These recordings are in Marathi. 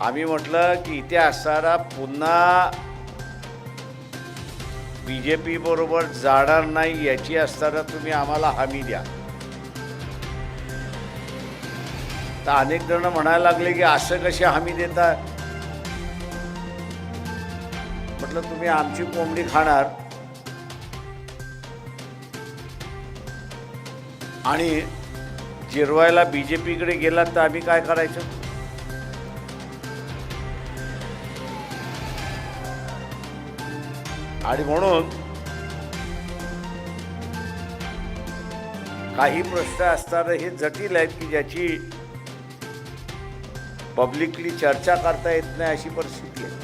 आम्ही म्हटलं की इथे असणारा पुन्हा बी जे पी बरोबर जाणार नाही याची असताना तुम्ही आम्हाला हमी द्या. तर अनेक जण म्हणायला लागले की असं कशी हमी देता म्हटलं तुम्ही आमची कोंबडी खाणार. आणि जिरवायला बी जे पीकडे गेलात तर आम्ही काय करायचं? आणि म्हणून काही प्रश्न असताना हे जटिल आहेत की ज्याची पब्लिकली चर्चा करता येत नाही अशी परिस्थिती आहे.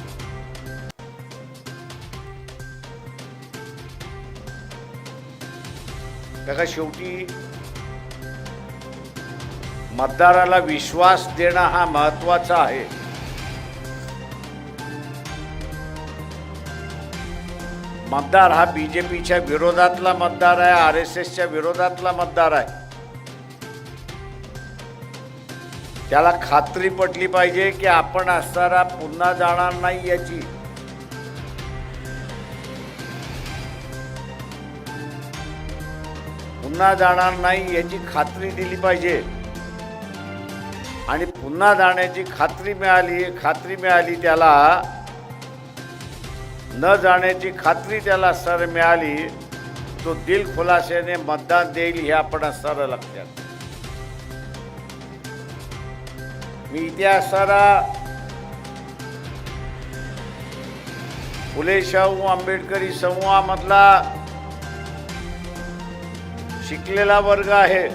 त्या शेवटी मतदाराला विश्वास देणं हा महत्त्वाचा आहे. मतदार हा बीजेपीच्या विरोधातला मतदार आहे आर एस एसच्या विरोधातला मतदार आहे. त्याला खात्री पटली पाहिजे की आपण असणारा पुन्हा जाणार नाही याची. पुन्हा जाणार नाही याची खात्री दिली पाहिजे. आणि पुन्हा जाण्याची खात्री मिळाली खात्री मिळाली त्याला न जाण्याची खात्री त्याला सर मिळाली तो दिल खुलासेने मतदान देईल हे आपण सर लक्षात मी इथे फुले शाहू आंबेडकरी समूहामधला शिकलेला वर्ग आहे.